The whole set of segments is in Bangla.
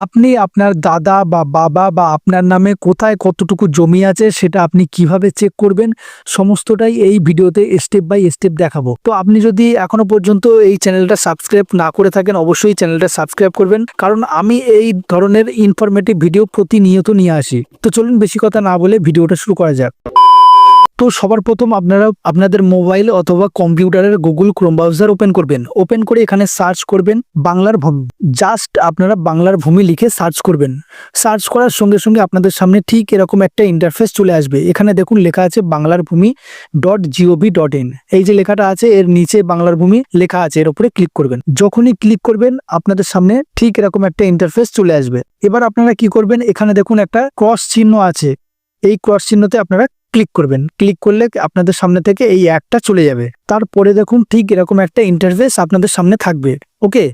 আপনি আপনার দাদা বা বাবা বা আপনার নামে কোথায় কতটুকু জমি আছে সেটা আপনি কীভাবে চেক করবেন, সমস্তটাই এই ভিডিওতে স্টেপ বাই স্টেপ দেখাবো। তো আপনি যদি এখনও পর্যন্ত এই চ্যানেলটা সাবস্ক্রাইব না করে থাকেন, অবশ্যই চ্যানেলটা সাবস্ক্রাইব করবেন। কারণ আমি এই ধরনের ইনফরমেটিভ ভিডিও প্রতিনিয়ত নিয়ে আসি। তো চলুন বেশি কথা না বলে ভিডিওটা শুরু করা যাক। তো সবার প্রথম আপনারা আপনাদের মোবাইল অথবা কম্পিউটারের গুগল ক্রোম ব্রাউজার ওপেন করবেন। ওপেন করে এখানে সার্চ করবেন বাংলার জাস্ট আপনারা বাংলার ভূমি লিখে সার্চ করবেন। সার্চ করার সঙ্গে সঙ্গে আপনাদের সামনে ঠিক এরকম একটা ইন্টারফেস চলে আসবে। এখানে দেখুন লেখা আছে বাংলার ভূমি ডট জিওভি ডট ইন এই যে লেখাটা আছে, এর নিচে বাংলার ভূমি লেখা আছে, এর উপরে ক্লিক করবেন। যখনই ক্লিক করবেন, আপনাদের সামনে ঠিক এরকম একটা ইন্টারফেস চলে আসবে। এবার আপনারা কি করবেন, এখানে দেখুন একটা ক্রস চিহ্ন আছে। এই ক্রস চিহ্নতে আপনারা ক্লিক করবেন। ক্লিক করলে আপনাদের সামনে থেকে এই অ্যাপটা চলে যাবে। তারপরে দেখুন ঠিক এরকম একটা ইন্টারফেস আপনাদের সামনে থাকবে। ওকে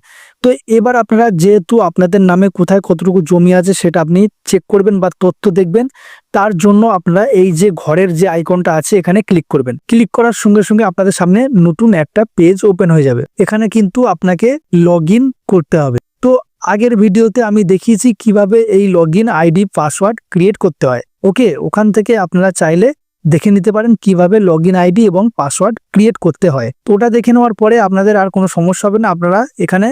তো এবার আপনারা যেহেতু আপনাদের নামে কোথায় কতটুকু জমি আছে সেটা আপনি চেক করবেন বা তথ্য দেখবেন। তার জন্য আপনারা এই যে ঘরের যে আইকনটা আছে এখানে ক্লিক করবেন। ক্লিক করার সঙ্গে সঙ্গে আপনাদের সামনে নতুন একটা পেজ ওপেন হয়ে যাবে। এখানে কিন্তু আপনাকে লগ করতে হবে। তো আগের ভিডিওতে আমি দেখিয়েছি কীভাবে এই লগ আইডি পাসওয়ার্ড ক্রিয়েট করতে হয়। ওকে, ওখান থেকে আপনারা চাইলে দেখে নিতে পারেন কীভাবে লগ আইডি এবং পাসওয়ার্ড ক্রিয়েট করতে হয়। তো ওটা দেখে নেওয়ার পরে আপনাদের আর কোনো সমস্যা হবে না। আপনারা এখানে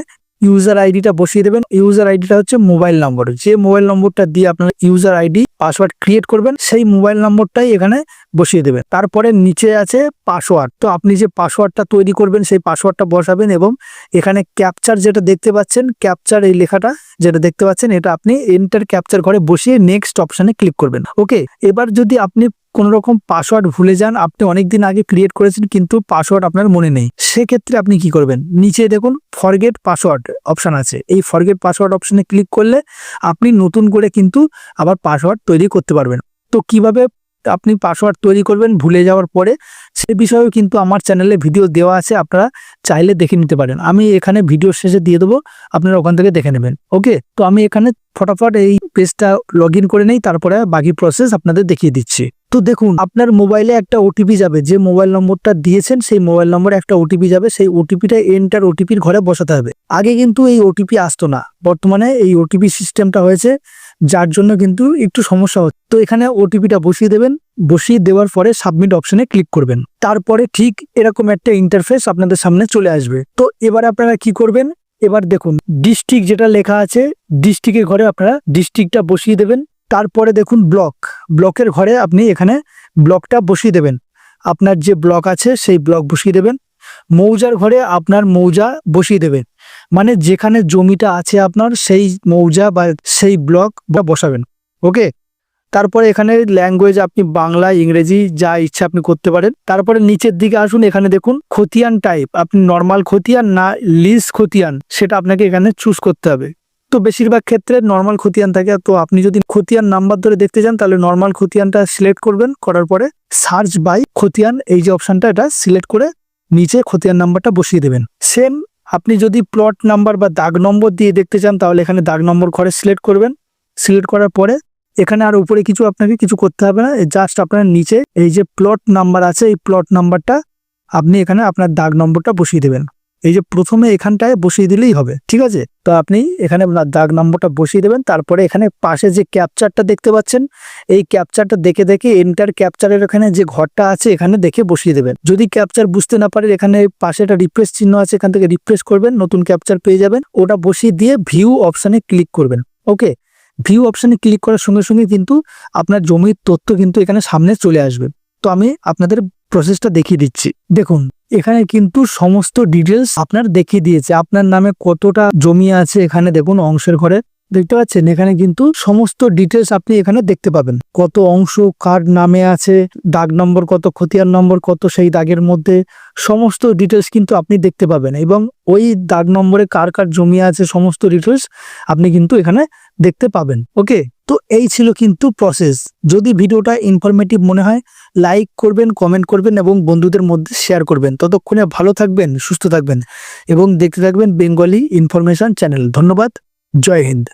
ইউজার আইডিটা বসিয়ে দেবেন। ইউজার আইডিটা হচ্ছে মোবাইল নম্বর যে মোবাইল নম্বরটা দিয়ে আপনারা ইউজার আইডি পাসওয়ার্ড ক্রিয়েট করবেন, সেই মোবাইল নম্বরটাই এখানে বসিয়ে দেবেন। তারপরে নিচে আছে পাসওয়ার্ড তো আপনি যে পাসওয়ার্ডটা তৈরি করবেন, সেই পাসওয়ার্ডটা বসাবেন এবং এখানে ক্যাপচার যেটা দেখতে পাচ্ছেন ক্যাপচার এই লেখাটা যেটা দেখতে পাচ্ছেন, এটা আপনি এন্টার ক্যাপচার ঘরে বসিয়ে নেক্সট অপশানে ক্লিক করবেন। ওকে এবার যদি আপনি কোনো রকম পাসওয়ার্ড ভুলে যান, আপনি অনেক দিন আগে ক্রিয়েট করেছেন, কিন্তু পাসওয়ার্ড আপনার মনে নেই। সেক্ষেত্রে আপনি কি করবেন? নিচে দেখুন ফরগেট পাসওয়ার্ড অপশান আছে। এই ফরগেট পাসওয়ার্ড অপশানে ক্লিক করলে আপনি নতুন করে কিন্তু আবার পাসওয়ার্ড তৈরি করতে পারবেন। তো কীভাবে আপনি পাসওয়ার্ড তৈরি করবেন ভুলে যাওয়ার পরে সে বিষয়েও কিন্তু আমার চ্যানেলে ভিডিও দেওয়া আছে, আপনারা চাইলে দেখে নিতে পারেন। আমি এখানে ভিডিও শেষে দিয়ে দেবো, আপনারা ওখান থেকে দেখে নেবেন। ওকে? তো আমি এখানে ফটাফট এই পেজটা লগ করে নেই, তারপরে বাকি প্রসেস আপনাদের দেখিয়ে দিচ্ছি। তো দেখুন, আপনার মোবাইলে একটা ওটিপি যাবে, যে মোবাইল নম্বরটা দিয়েছেন, সেই মোবাইল নম্বরে একটা ওটিপি যাবে, সেই ওটিপিটা এন্টার ওটিপির ঘরে বসাতে হবে। আগে কিন্তু এই ওটিপি আসতো না। বর্তমানে এই ওটিপি সিস্টেমটা হয়েছে যার জন্য কিন্তু একটু সমস্যা হচ্ছে। তো এখানে ওটিপিটা বসিয়ে দেবেন। বসিয়ে দেওয়ার পরে সাবমিট অপশনে ক্লিক করবেন। তারপরে ঠিক এরকম একটা ইন্টারফেস আপনাদের সামনে চলে আসবে। তো এবার আপনারা কি করবেন? এবার দেখুন ডিস্ট্রিক্ট যেটা লেখা আছে ডিস্ট্রিক্টের ঘরে আপনারা ডিস্ট্রিক্টটা বসিয়ে দেবেন। তারপরে দেখুন ব্লক ব্লকের ঘরে আপনি এখানে ব্লকটা বসিয়ে দেবেন। আপনার যে ব্লক আছে, সেই ব্লক বসিয়ে দেবেন। মৌজার ঘরে আপনার মৌজা বসিয়ে দেবেন। মানে যেখানে জমিটা আছে আপনার, সেই মৌজা বা সেই ব্লক বা বসাবেন ওকে তারপরে এখানে ল্যাঙ্গুয়েজ আপনি বাংলা, ইংরেজি যা ইচ্ছা আপনি করতে পারেন। তারপরে নিচের দিকে আসুন, এখানে দেখুন, খতিয়ান টাইপ আপনি নর্মাল খতিয়ান না লিস খতিয়ান, সেটা আপনাকে এখানে চুজ করতে হবে। তো বেশিরভাগ ক্ষেত্রে নর্মাল খতিয়ান থাকে। তো আপনি যদি খতিয়ান নাম্বার ধরে দেখতে চান, তাহলে নর্মাল খতিয়ানটা সিলেক্ট করবেন, করার পরে সার্চ বাই খতিয়ান, এই যে অপশানটা এটা সিলেক্ট করে নিচে খতিয়ান নাম্বারটা বসিয়ে দেবেন। সেম আপনি যদি প্লট নাম্বার বা দাগ নম্বর দিয়ে দেখতে চান, তাহলে এখানে দাগ নম্বর ঘরে সিলেক্ট করবেন। সিলেক্ট করার পরে এখানে আর উপরে কিছু আপনাকে কিছু করতে হবে না। জাস্ট আপনার নিচে এই যে প্লট নাম্বার আছে, এই প্লট নাম্বারটা আপনি এখানে আপনার দাগ নম্বরটা বসিয়ে দেবেন। এই যে প্রথমে এখানটায় বসিয়ে দিলেই হবে, ঠিক আছে? তো আপনি এখানে দাগ নম্বরটা বসিয়ে দেবেন, তারপরে এখানে পাশে যে ক্যাপচারটা দেখতে পাচ্ছেন, এই ক্যাপচারটা দেখে দেখে এন্টার ক্যাপচারের এখানে যে ঘরটা আছে, এখানে দেখে বসিয়ে দেবেন। যদি ক্যাপচার বুঝতে না পারেন এখানে পাশে একটা রিফ্রেশ চিহ্ন আছে, এখান থেকে রিফ্রেশ করবেন, নতুন ক্যাপচার পেয়ে যাবেন। ওটা বসিয়ে দিয়ে ভিউ অপশানে ক্লিক করবেন ওকে ভিউ অপশানে ক্লিক করার সঙ্গে সঙ্গে কিন্তু আপনার জমির তথ্য কিন্তু এখানে সামনে চলে আসবে। তো আমি আপনাদের প্রসেসটা দেখিয়ে দিচ্ছি। দেখুন এখানে কিন্তু সমস্ত ডিটেলস আপনার দেখিয়ে দিয়েছে। আপনার নামে কতটা জমি আছে এখানে দেখুন অংশের ঘরে। দেখতে পাচ্ছেন এখানে কিন্তু সমস্ত ডিটেলস আপনি এখানে দেখতে পাবেন। কত অংশ, কার নামে আছে, দাগ নম্বর কত, খতিয়ান নম্বর কত সেই দাগের মধ্যে সমস্ত ডিটেলস কিন্তু আপনি দেখতে পাবেন এবং ওই দাগ নম্বরে কার কার জমি আছে সমস্ত ডিটেলস আপনি কিন্তু এখানে দেখতে পাবেন। ওকে তো এই ছিল কিন্তু প্রসেস যদি ভিডিওটা ইনফরমেটিভ মনে হয় লাইক করবেন কমেন্ট করবেন এবং বন্ধুদের মধ্যে শেয়ার করবেন। ততক্ষণে ভালো থাকবেন, সুস্থ থাকবেন এবং দেখতে থাকবেন বেঙ্গলি ইনফরমেশন চ্যানেল ধন্যবাদ, জয় হিন্দ।